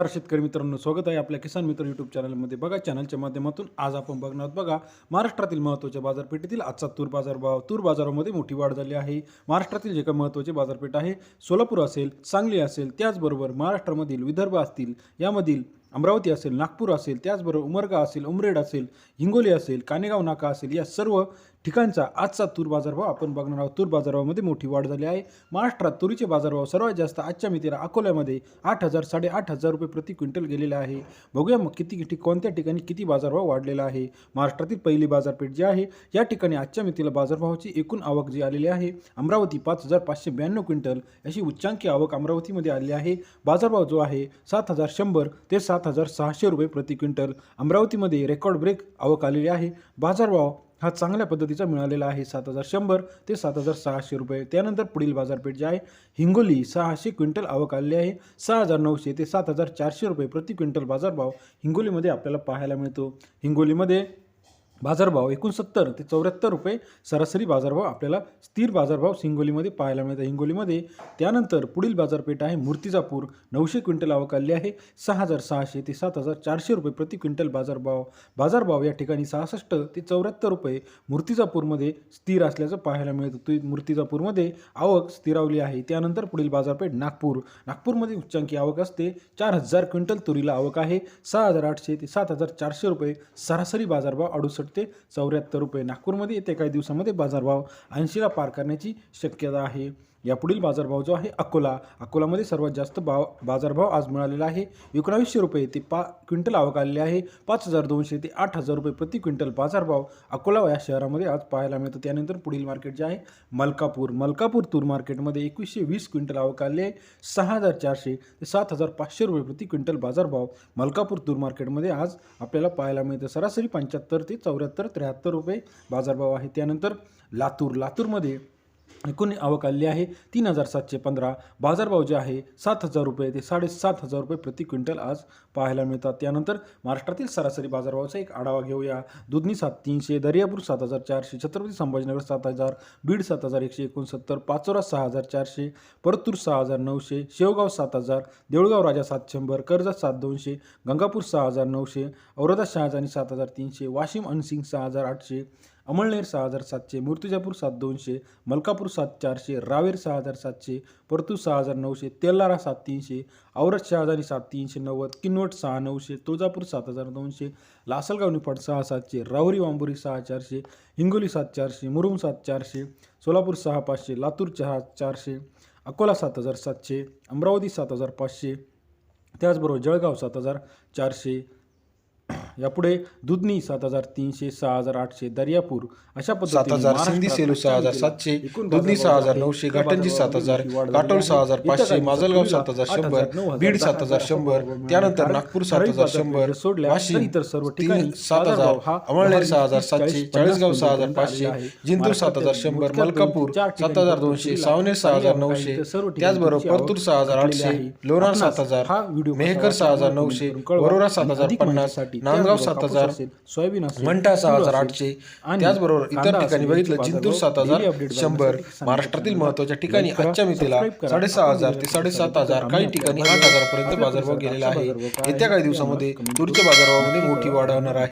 नमस्कार शेतकरी मित्रांनो स्वागत आहे आपल्या किसान मित्र यूट्यूब चॅनलमध्ये बघा चॅनलच्या माध्यमातून आज आपण बघणार आहोत. बघा महाराष्ट्रातील महत्त्वाच्या बाजारपेठेतील आजचा तूर बाजारभाव तूर बाजारामध्ये मोठी वाढ झाली आहे. महाराष्ट्रातील जे काही महत्त्वाचे बाजारपेठ आहे सोलापूर असेल सांगली असेल त्याचबरोबर महाराष्ट्रामधील विदर्भ असतील यामधील अमरावती असेल नागपूर असेल त्याचबरोबर उमरगा असेल उमरेड असेल हिंगोली असेल कानेगाव नाका असेल या सर्व ठिकाणचा आजचा तूर बाजारभाव आपण बघणार आहोत. तूर बाजारभावामध्ये मोठी वाढ झाली आहे. महाराष्ट्रात तुरीचे बाजारभाव सर्वात जास्त आजच्या मितीला अकोल्यामध्ये आठ हजार साडेआठ हजार रुपये प्रति क्विंटल गेलेले आहे. बघूया मग किती किती कोणत्या ठिकाणी किती बाजारभाव वाढलेला आहे. महाराष्ट्रातील पहिली बाजारपेठ जी आहे या ठिकाणी आजच्या मितीला बाजारभावाची एकूण आवक जी आलेली आहे अमरावती पाच हजार पाचशे ब्याण्णव क्विंटल अशी उच्चांकी आवक अमरावतीमध्ये आलेली आहे. बाजारभाव जो आहे सात हजार शंभर ते सात सात हजार सहाशे रुपये प्रति क्विंटल अमरावतीमध्ये रेकॉर्ड ब्रेक आवक आलेली आहे. बाजारभाव हा चांगल्या पद्धतीचा मिळालेला आहे. सात हजार शंभर ते सात हजार सहाशे रुपये. त्यानंतर पुढील बाजारपेठ जे आहे हिंगोली सहाशे क्विंटल आवक आलेली आहे. सहा हजार नऊशे ते सात हजार चारशे रुपये प्रति क्विंटल बाजारभाव हिंगोलीमध्ये आपल्याला पाहायला मिळतो. हिंगोलीमध्ये बाजारभाव एकोणसत्तर ते चौऱ्याहत्तर रुपये सरासरी बाजारभाव आपल्याला स्थिर बाजारभाव हिंगोलीमध्ये पाहायला मिळतं हिंगोलीमध्ये त्यानंतर पुढील बाजारपेठ आहे मूर्तिजापूर. नऊशे क्विंटल आवक आली आहे. सहा हजार सहाशे ते सात हजार चारशे रुपये प्रति क्विंटल बाजारभाव. बाजारभाव या ठिकाणी सहासष्ट ते चौऱ्याहत्तर रुपये मूर्तिजापूरमध्ये स्थिर असल्याचं पाहायला मिळतं. ती मूर्तिजापूरमध्ये आवक स्थिरावली आहे. त्यानंतर पुढील बाजारपेठ नागपूर. नागपूरमध्ये उच्चांकी आवक असते. चार हजार क्विंटल तुरीला आवक आहे. सहा हजार आठशे ते सात हजार चारशे रुपये सरासरी बाजारभाव अडुसष्ट ते चौऱ्याहत्तर रुपये नागपूरमध्ये येत्या काही दिवसामध्ये बाजारभाव ऐंशीला पार करण्याची शक्यता आहे. यापुढील बाजारभाव जो आहे अकोला. अकोलामध्ये सर्वात जास्त भाव बाजारभाव आज मिळालेला आहे. एकोणावीसशे रुपये ते पा क्विंटल आवक आलेली आहे. पाच हजार दोनशे ते आठ हजार रुपये प्रति क्विंटल बाजारभाव अकोला या शहरामध्ये आज पाहायला मिळतं त्यानंतर पुढील मार्केट जे आहे मलकापूर. मलकापूर तूर मार्केटमध्ये एकवीसशे वीस क्विंटल आवक आले आहे. सहा हजार चारशे ते सात हजार पाचशे रुपये प्रति क्विंटल बाजारभाव मलकापूर तूर मार्केटमध्ये आज आपल्याला पाहायला मिळतं. सरासरी पंच्याहत्तर ते चौऱ्याहत्तर त्र्याहत्तर रुपये बाजारभाव आहे. त्यानंतर लातूर. लातूरमध्ये एकूण आवक आलेली आहे. तीन हजार सातशे पंधरा. बाजारभाव जे आहे सात हजार रुपये ते साडेसात हजार रुपये प्रति क्विंटल आज पाहायला मिळतात. त्यानंतर महाराष्ट्रातील सरासरी बाजारभावाचा एक आढावा घेऊया. दुधनी सात तीनशे दर्यापूर सात हजार चारशे छत्रपती संभाजीनगर सात हजार बीड सात हजार एकशे एकोणसत्तर पाचोरा सहा हजार चारशे परतूर सहा हजार नऊशे शेवगाव सात हजार देऊळगाव राजा सात शंभर कर्जत सात दोनशे गंगापूर सहा हजार नऊशे औरदा शहाजानी सात हजार तीनशे वाशिम अनसिंग सहा हजार आठशे अमळनेर सहा हजार सातशे मूर्तिजापूर सात दोनशे मलकापूर सात चारशे रावेर सहा हजार सातशे परतूर सहा हजार नऊशे तेलारा सात तीनशे औरत शहाजानी सात तीनशे नव्वद किनवट सहा नऊशे तुळजापूर सात हजार दोनशे लासलगाव निफाड सहा सातशे राहुरी वांबुरी सहा चारशे हिंगोली सात चारशे मुरुम सात चारशे सोलापूर सहा पाचशे लातूर चहा चारशे अकोला सात हजार सातशे अमरावती सात हजार पाचशे त्याचबरोबर जळगाव सात हजार चारशे यापुढे दुधनी सात हजार तीनशे सहा हजार आठशे दर्यापूर अशा सात हजार सिंधी सेलू सहा हजार सातशे दुधनी सहा हजार नऊशे घाटंजी सात हजार काटोल सहा हजार पाचशे माजलगाव सात हजार शंभर बीड सात हजार शंभर त्यानंतर नागपूर सात हजार शंभर वाशिम इतर सर्व ठिकाणी सात हजार अमळनेर सहा हजार सातशे चाळीसगाव सहा हजार पाचशे जिंतूर सात हजार शंभर मलकापूर सात हजार दोनशे सावनेर सहा हजार नऊशे त्याचबरोबर परतूर सहा हजार आठशे लोणार सात हजार मेहकर सहा हजार नऊशे वरोरा सात हजार पन्नास नांदगाव सात हजार सोयाबीन मंठा सहा हजार आठशे. त्याचबरोबर इतर ठिकाणी बघितलं जिंतूर सात हजार शंभर महाराष्ट्रातील. महत्त्वाच्या ठिकाणी आजच्या मितीला. साडेसहा हजार ते साडेसात हजार काही ठिकाणी आठ हजारपर्यंत बाजारभाव गेलेला आहे. येत्या काही दिवसामध्ये तुरीच्या बाजारभावामध्ये मोठी वाढ होणार आहे.